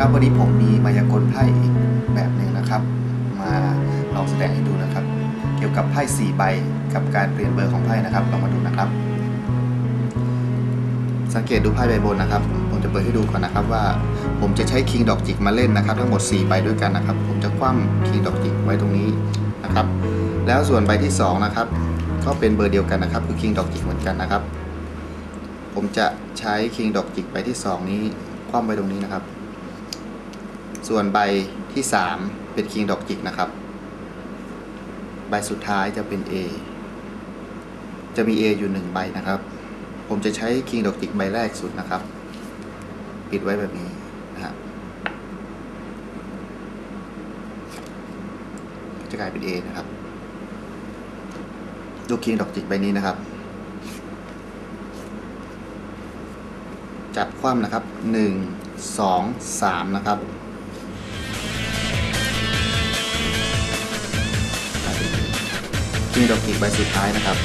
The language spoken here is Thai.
ครับวันนี้ผมมีมายากลไพ่อีกแบบหนึ่งนะครับ มาลองแสดงให้ดูนะครับ เกี่ยวกับไพ่สี่ใบกับการเปลี่ยนเบอร์ของไพ่นะครับลองมาดูนะครับ สังเกตดูไพ่ใบบนนะครับ ผมจะเปิดให้ดูก่อนนะครับว่า ผมจะใช้คิงดอกจิกมาเล่นนะครับ ทั้งหมด4ใบด้วยกันนะครับ ผมจะคว่ำคิงดอกจิกไว้ตรงนี้นะครับ แล้วส่วนใบที่2นะครับก็เป็นเบอร์เดียวกันนะครับ คือคิงดอกจิกเหมือนกันนะครับ ผมจะใช้คิงดอกจิกใบที่ 2 นี้คว่ำไว้ตรงนี้นะครับ ส่วนใบที่ 3 เป็นคิงดอกจิกนะครับ ใบสุดท้ายจะเป็น A จะมี A อยู่ 1 ใบนะครับ ผมจะใช้คิงดอกจิกใบแรกสุดนะครับ ปิดไว้แบบนี้นะฮะจะกลายเป็น A นะครับดูคิงดอกจิกใบนี้นะครับ จับคว่ำนะครับ 1 2 3 นะครับ คิงดอกจิกใบสุดท้ายนะครับ